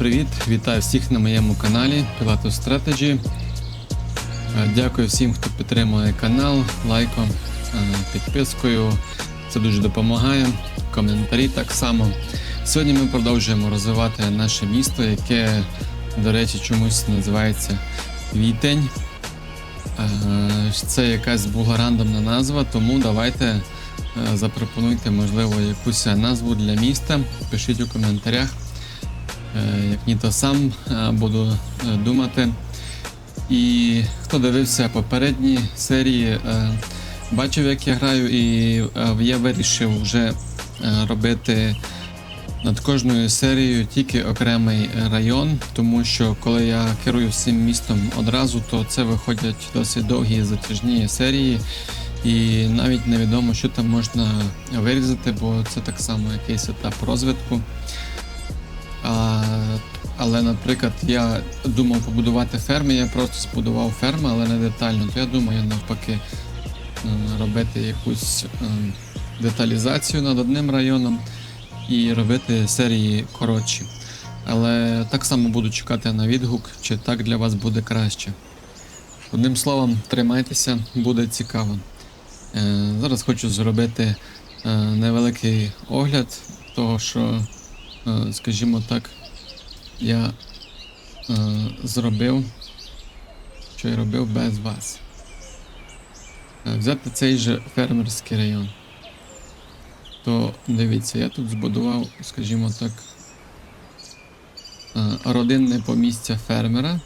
Привіт-привіт! Вітаю всіх на моєму каналі Pilatus Strategy. Е, Дякую всім, хто підтримує канал лайком, е, підпискою. Це дуже допомагає. Коментарі так само. Сьогодні ми продовжуємо розвивати наше місто, яке, до речі, чомусь називається Вітень. Е, Це якась була рандомна назва, тому давайте запропонуйте, можливо, якусь назву для міста. Пишіть у коментарях. Е, Як ні, то сам е, буду е, думати. І хто дивився попередні серії, бачив, як я граю, і я вирішив вже робити над кожною серією тільки окремий район, тому що коли я керую всім містом одразу, то це виходять досить довгі затяжні серії, і навіть невідомо, що там можна вирізати, бо це так само якийсь етап розвитку. А, але, наприклад, я думав побудувати ферми, я просто збудував ферми, але не детально. То я думаю навпаки е, робити якусь е, деталізацію над одним районом і робити серії коротші. Але так само буду чекати на відгук, чи так для вас буде краще. Одним словом, тримайтеся, буде цікаво. Е, Зараз хочу зробити невеликий огляд того, що скажімо так, я е, зробив, що я робив без вас. Е, Взяти цей же фермерський район. То дивіться, я тут збудував, скажімо так, е, родинне помістя фермера.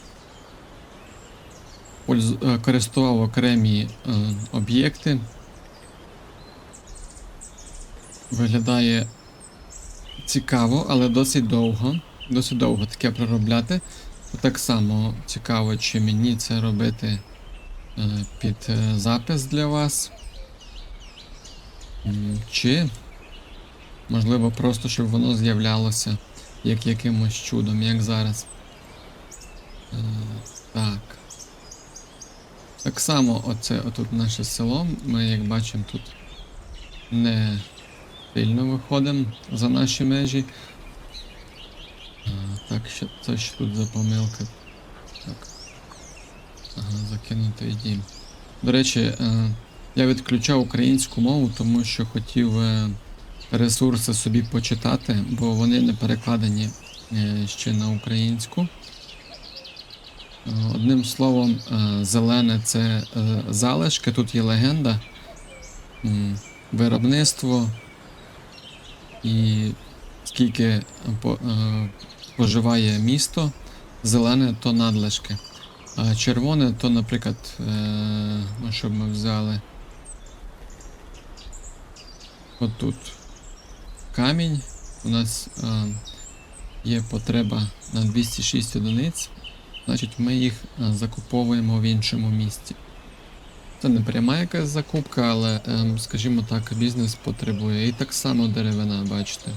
Е, Користував окремі е, об'єкти. Виглядає цікаво, але досить довго. Досить довго таке проробляти. Так само цікаво, чи мені це робити е, під е, запис для вас. Чи можливо просто, щоб воно з'являлося як якимось чудом, як зараз. Е, Так. Так само, оце отут наше село. Ми, як бачимо, тут не сильно виходимо за наші межі. А, так, що це що тут за помилка? Так. Ага, закинутий дім. До речі, е, я відключав українську мову, тому що хотів е, ресурси собі почитати, бо вони не перекладені е, ще на українську. Одним словом, зелене це залишки, тут є легенда, виробництво і скільки по- е, місто, зелене то надлишки. А червоне то, наприклад, е, ну, щоб ми взяли. Отут камінь. У нас е, є потреба на 206 одиниць, значить ми їх е, закуповуємо в іншому місці. Це не пряма якась закупка, але, ем, скажімо так, бізнес потребує. І так само деревина, бачите.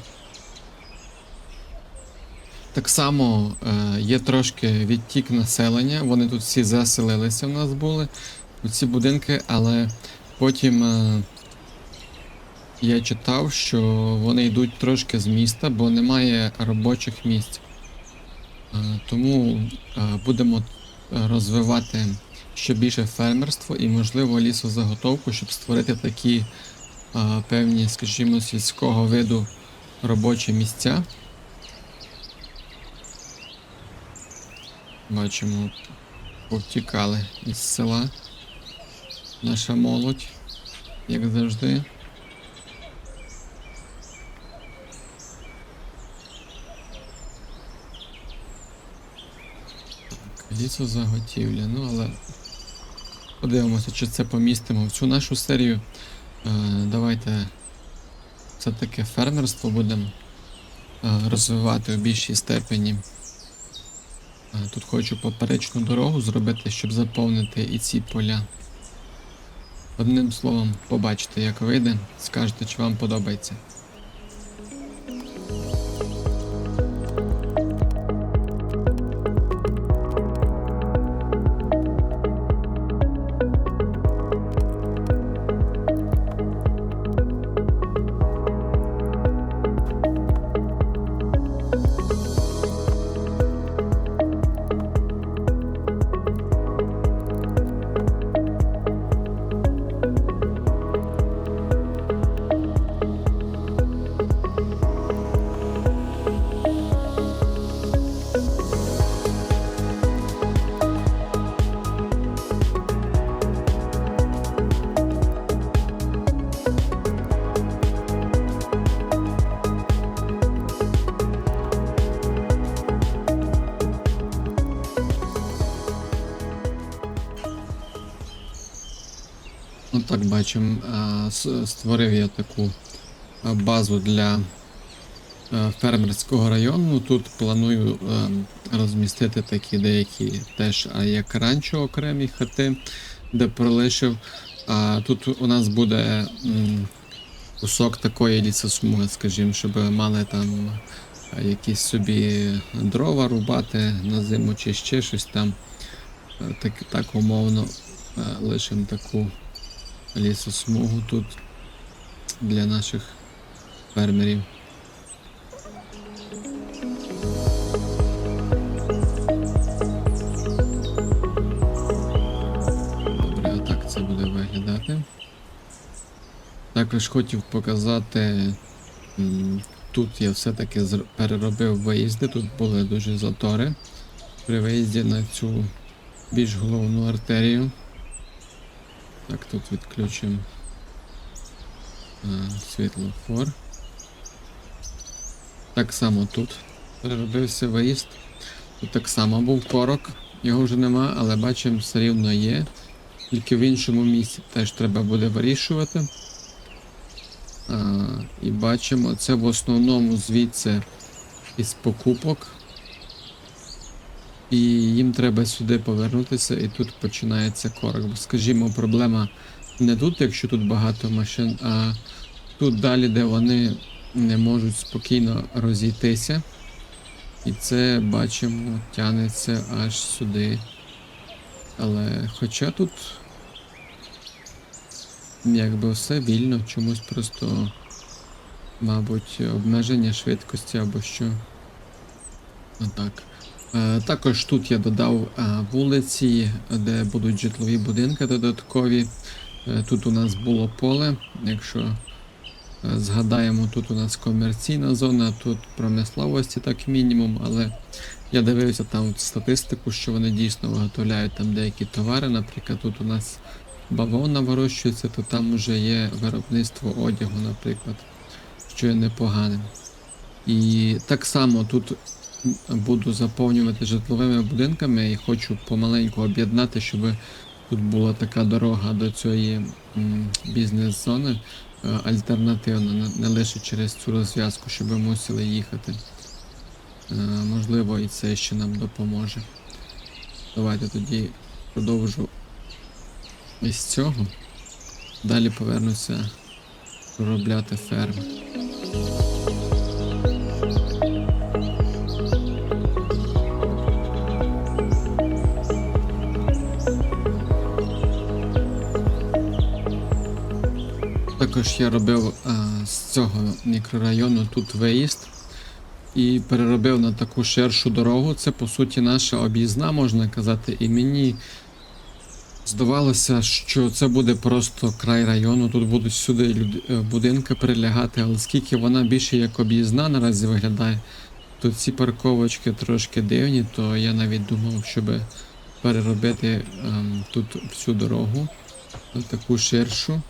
Так само е, є трошки відтік населення. Вони тут всі заселилися в нас були у ці будинки, але потім е, я читав, що вони йдуть трошки з міста, бо немає робочих місць. Е, тому е, будемо е, розвивати ще більше фермерство і, можливо, лісозаготовку, щоб створити такі е, певні, скажімо, сільського виду робочі місця. Бачимо, повтікали із села. Наша молодь, як завжди. Лісозаготівля, ну але подивимося, чи це помістимо в цю нашу серію. Е, давайте все-таки фермерство будемо е, розвивати у більшій степені. Е, Тут хочу поперечну дорогу зробити, щоб заповнити і ці поля. Одним словом, побачите, як вийде, скажете, чи вам подобається. Бачимо, створив я таку базу для фермерського району. Тут планую розмістити такі деякі теж а, як ранчо окремі хати, де пролишив. А тут у нас буде кусок такої лісосмуги, скажімо, щоб мали там якісь собі дрова рубати на зиму чи ще щось там. Е, Так, так умовно е, лишимо таку лісосмугу тут для наших фермерів. Добре, отак це буде виглядати. Також хотів показати. Тут я все-таки переробив виїзди, тут були дуже затори при виїзді на цю більш головну артерію. Так, тут відключимо е, світлофор. Так само тут переробився виїзд. Тут так само був корок, його вже нема, але бачимо, все рівно є. Тільки в іншому місці теж треба буде вирішувати. А, і бачимо, це в основному звідси із покупок. І їм треба сюди повернутися, і тут починається корок. Скажімо, проблема не тут, якщо тут багато машин, а тут далі, де вони не можуть спокійно розійтися. І це бачимо, тянеться аж сюди. Але хоча тут якби все вільно, чомусь просто, мабуть, обмеження швидкості або що. Отак. Е, Також тут я додав е, вулиці, де будуть житлові будинки додаткові. Е, Тут у нас було поле. Якщо згадаємо, тут у нас комерційна зона, тут промисловості так мінімум, але я дивився там статистику, що вони дійсно виготовляють там деякі товари. Наприклад, тут у нас бавовна вирощується, то там вже є виробництво одягу, наприклад, що є непоганим. І так само тут буду заповнювати житловими будинками і хочу помаленьку об'єднати, щоб тут була така дорога до цієї бізнес-зони е, альтернативна, не- лише через цю розв'язку, щоб мусили їхати. Е, Можливо, і це ще нам допоможе. Давайте тоді продовжу із цього. Далі повернуся проробляти ферми. Також я робив а, з цього мікрорайону тут виїзд і переробив на таку ширшу дорогу. Це по суті наша об'їзна, можна казати, і мені здавалося, що це буде просто край району. Тут будуть сюди люд- е, будинки прилягати, але скільки вона більше як об'їзна наразі виглядає, то ці парковочки трошки дивні, то я навіть думав, щоб переробити ем, тут всю дорогу на таку ширшу.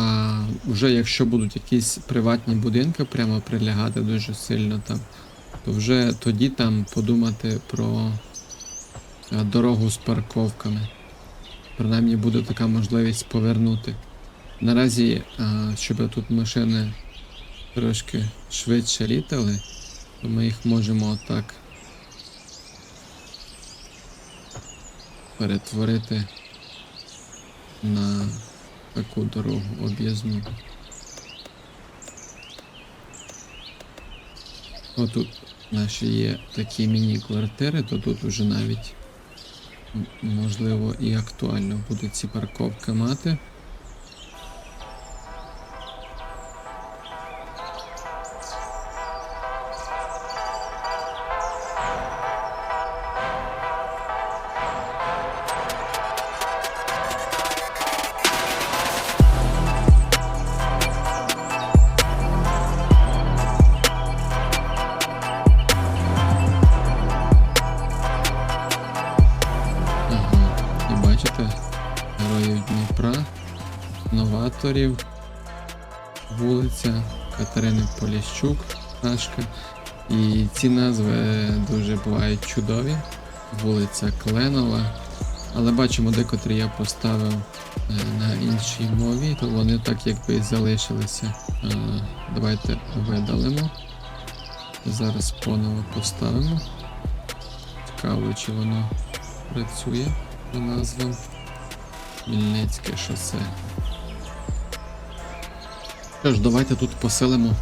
А вже якщо будуть якісь приватні будинки прямо прилягати дуже сильно там, то вже тоді там подумати про е, дорогу з парковками. Принаймні буде така можливість повернути. Наразі, е, щоб тут машини трошки швидше літали, то ми їх можемо отак перетворити на таку дорогу об'їзну. Отут наші є такі міні-квартири, то тут вже навіть можливо і актуально буде ці парковки мати. Новаторів, вулиця Катерини Поліщук, Сашка. І ці назви дуже бувають чудові. Вулиця Кленова, Але бачимо, декотрі я поставив е, на іншій мові, то вони так якби і залишилися. Е, Давайте видалимо. Зараз поново поставимо. Цікаво, чи воно працює по назвам. Хмельницьке шосе. Що ж, давайте тут поселимо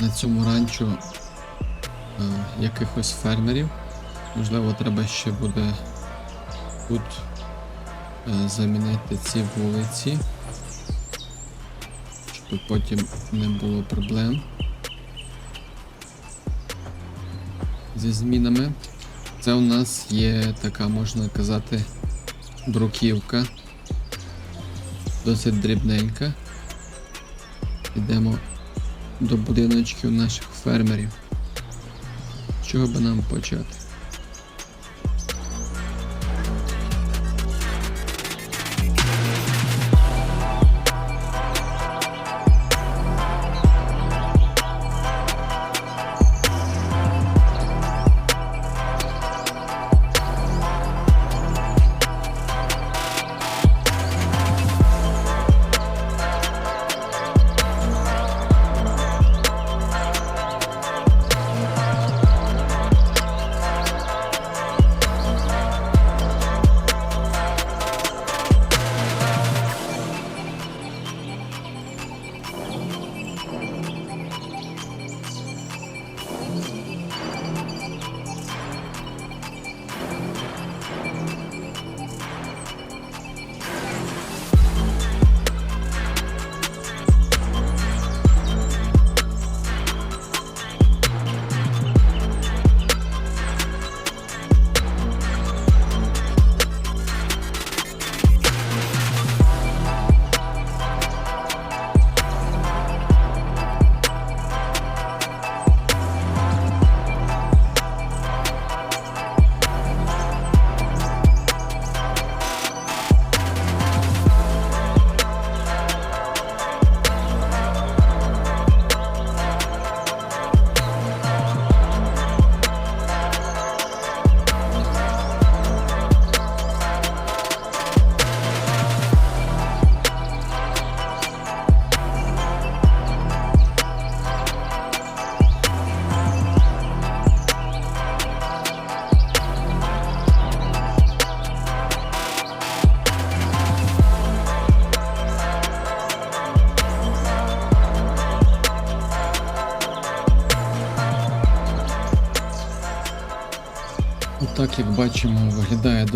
на цьому ранчо е, якихось фермерів. Можливо, треба ще буде тут е, замінити ці вулиці, щоб потім не було проблем зі змінами. Це у нас є така, можна казати, бруківка. Досить дрібненька. Йдемо до будиночків наших фермерів. З чого би нам почати?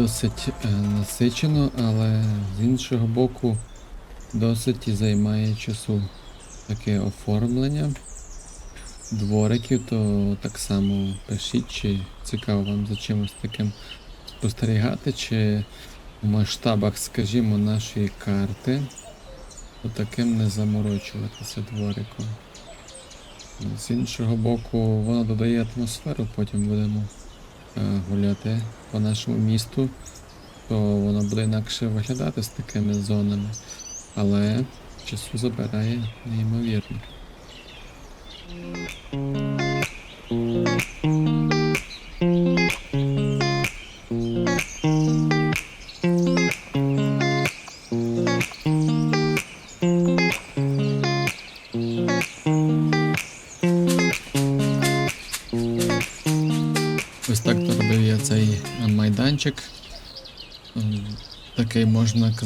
Досить е, насичено, але з іншого боку досить і займає часу таке оформлення двориків, то так само пишіть, чи цікаво вам за чимось таким спостерігати, чи в масштабах, скажімо, нашої карти, то таким не заморочуватися двориком. З іншого боку, воно додає атмосферу, потім будемо гуляти по нашому місту, то воно буде інакше виглядати з такими зонами. Але часу забирає неймовірно.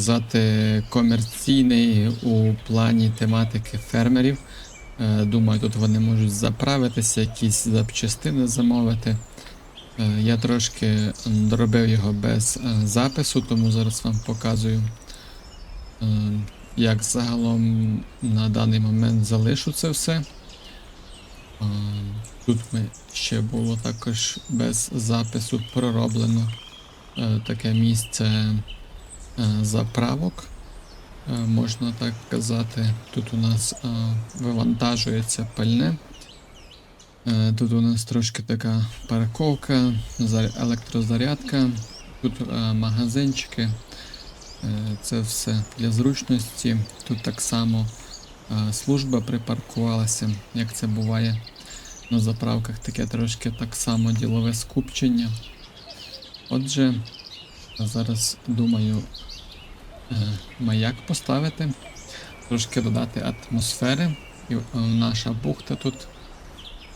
Можна казати комерційний у плані тематики фермерів. Е, Думаю, тут вони можуть заправитися, якісь запчастини замовити. Е, Я трошки доробив його без е, запису, тому зараз вам показую, як загалом на даний момент залишу це все. Тут ми ще було також без запису пророблено таке місце заправок, е, можна так казати. Тут у нас е, вивантажується пальне. Е, Тут у нас трошки така парковка, зар- електрозарядка, тут е, магазинчики. Е, Це все для зручності. Тут так само е, служба припаркувалася, як це буває на заправках таке трошки так само ділове скупчення. Отже, Зараз думаю е, маяк поставити, трошки додати атмосфери. І е, наша бухта тут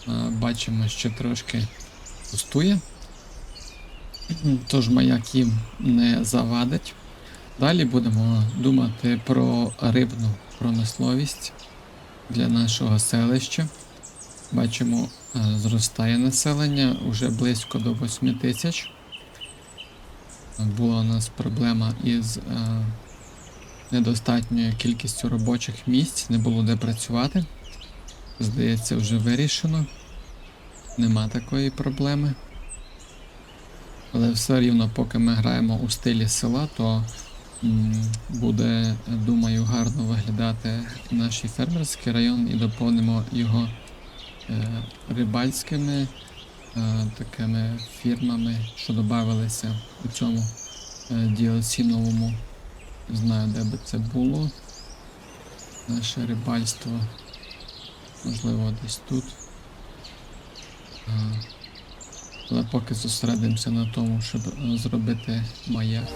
е, бачимо, що трошки пустує. Тож маяк їм не завадить. Далі будемо думати про рибну промисловість для нашого селища. Бачимо, е, зростає населення вже близько до 8 тисяч. Була у нас проблема із е, недостатньою кількістю робочих місць, не було де працювати. Здається, вже вирішено. Нема такої проблеми. Але все рівно, поки ми граємо у стилі села, то буде, думаю, гарно виглядати наш фермерський район і доповнимо його е, рибальськими е, такими фірмами, що додавалися у цьому е, DLC новому. Не знаю, де би це було. Наше рибальство. Можливо, десь тут. Але поки зосередимося на тому, щоб е, зробити маяк.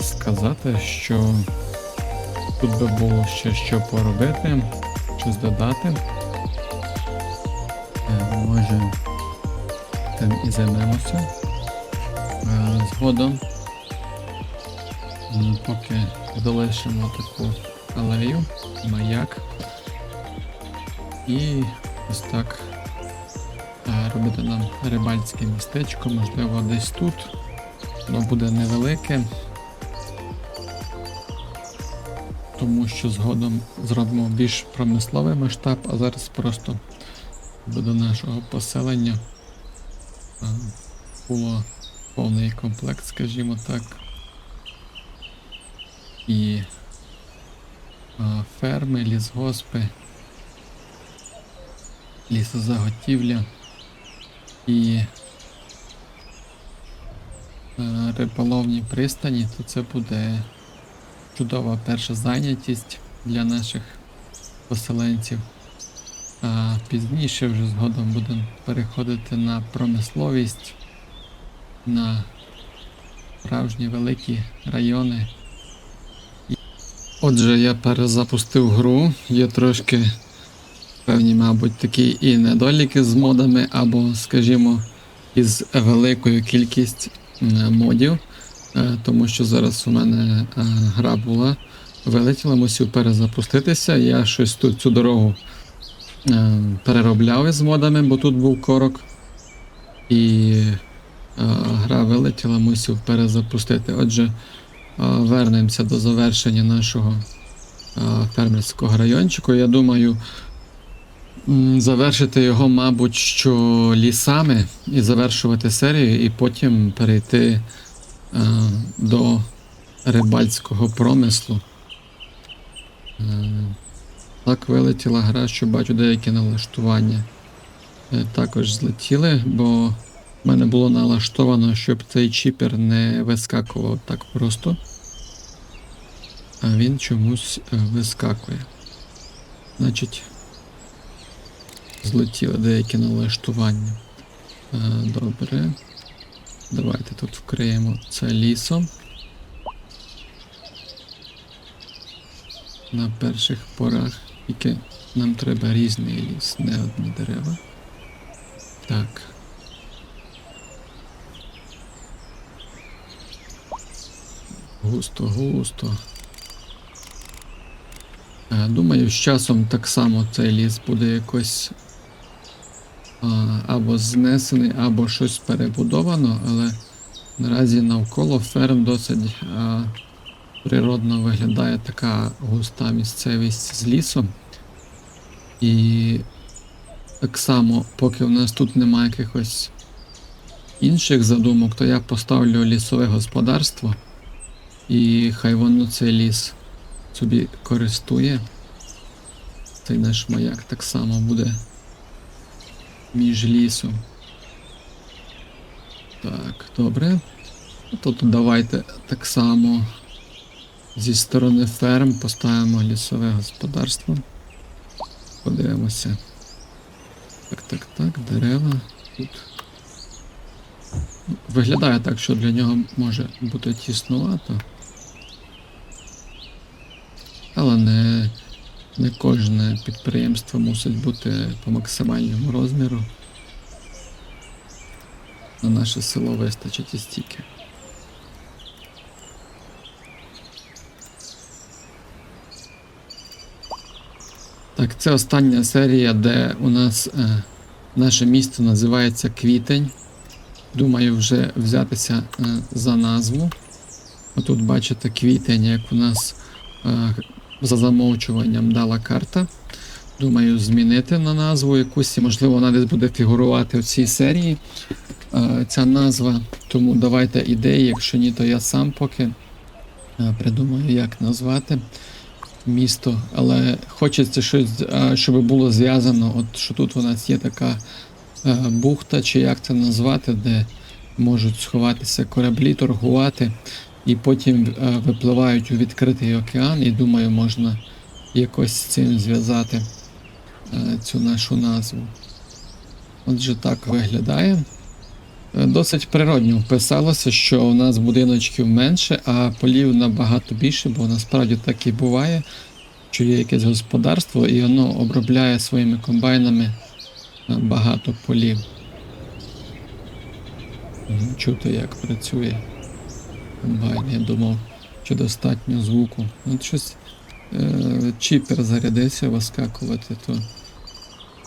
Сказати, що тут би було ще що поробити, щось додати. Е, Може, тим і займемося е, згодом. Поки залишимо таку алею, маяк. І ось так е, робити нам рибальське містечко, можливо, десь тут. Воно буде невелике. Тому що згодом зробимо більш промисловий масштаб, а зараз просто до нашого поселення. Е, було повний комплект, скажімо так. І ферми, лісгоспи, лісозаготівля і риболовні пристані, то це буде чудова перша зайнятість для наших поселенців. А пізніше вже згодом будемо переходити на промисловість, на справжні великі райони. Отже, я перезапустив гру. Є трошки певні, мабуть, такі і недоліки з модами, або, скажімо, із великою кількістю модів. Е, Тому що зараз у мене е, гра була вилетіла, мусив перезапуститися. Я щось тут цю дорогу е, переробляв із модами, бо тут був корок. І гра вилетіла, мусив перезапустити. Отже, вернемося до завершення нашого фермерського райончику. Я думаю, завершити його, мабуть, що лісами і завершувати серію, і потім перейти до рибальського промислу. Е, Так вилетіла гра, що бачу деякі налаштування е, також злетіли, бо в мене було налаштовано, щоб цей чіпер не вискакував так просто. А він чомусь е, вискакує. Значить, злетіли деякі налаштування. Е, Добре. Давайте тут вкриємо це лісом. На перших порах тільки нам треба різний ліс, не одні дерева. Так. Густо, густо. Е, Думаю, з часом так само цей ліс буде якось або знесений, або щось перебудовано, але наразі навколо ферм досить природно виглядає така густа місцевість з лісом. І так само, поки в нас тут немає якихось інших задумок, то я поставлю лісове господарство. І хай воно цей ліс собі користує. Цей наш маяк так само буде між лісом. Так, добре. То тут давайте так само зі сторони ферм поставимо лісове господарство. Подивимося. Так, так, так, дерева. Тут. Ну, Виглядає так, що для нього може бути тіснувато. Але не, не кожне підприємство мусить бути по максимальному розміру. На наше село вистачить і стільки. Так, це остання серія, де у нас е, наше місто називається Квітень. Думаю, вже взятися е, за назву. Отут бачите квітень, як у нас е, за замовчуванням дала карта. Думаю, змінити на назву якусь, і, можливо, вона десь буде фігурувати в цій серії. Е, ця назва. Тому давайте ідеї, якщо ні, то я сам поки е, придумаю, як назвати місто. Але хочеться щось, е, щоб було зв'язано, от що тут у нас є така бухта, чи як це назвати, де можуть сховатися кораблі, торгувати, і потім е, випливають у відкритий океан, і думаю, можна якось з цим зв'язати е, цю нашу назву. Отже, так виглядає. Е, Досить природньо вписалося, що у нас будиночків менше, а полів набагато більше, бо насправді так і буває, що є якесь господарство і воно обробляє своїми комбайнами багато полів. Чути, як працює комбайн. Я думав, що достатньо звуку. От щось е, чіпер зарядився вискакувати, то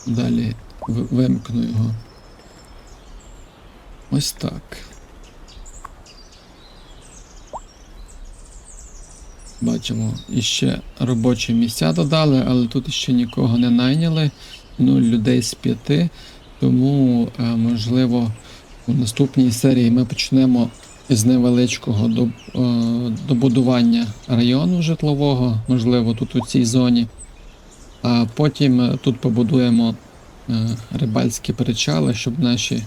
далі вимкну його. Ось так. Бачимо, іще робочі місця додали, але тут ще нікого не найняли. Нуль людей з п'яти. Тому, е, можливо, у наступній серії ми почнемо з невеличкого е, добудування району житлового, можливо, тут у цій зоні. А потім е, тут побудуємо е, рибальські причали, щоб наші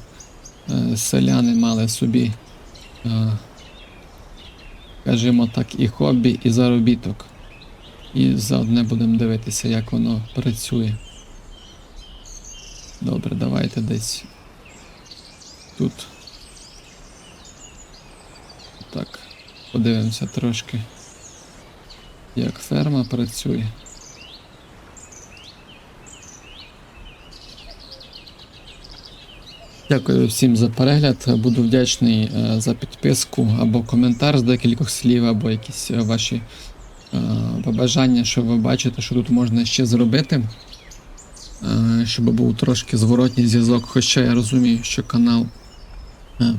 селяни мали собі, скажімо так, і хобі, і заробіток. І заодне будемо дивитися, як воно працює. Добре, давайте десь тут. Так, подивимося трошки, як ферма працює. Дякую всім за перегляд. Буду вдячний е, за підписку або коментар з декількох слів, або якісь е, ваші е, побажання, що ви бачите, що тут можна ще зробити. Щоб був трошки зворотній зв'язок. Хоча я розумію, що канал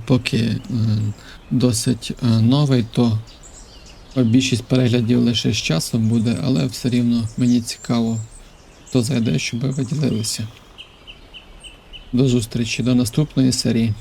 поки е, досить е, новий, то більшість переглядів лише з часом буде, але все рівно мені цікаво, хто зайде, щоб ви виділилися. До зустрічі, до наступної серії.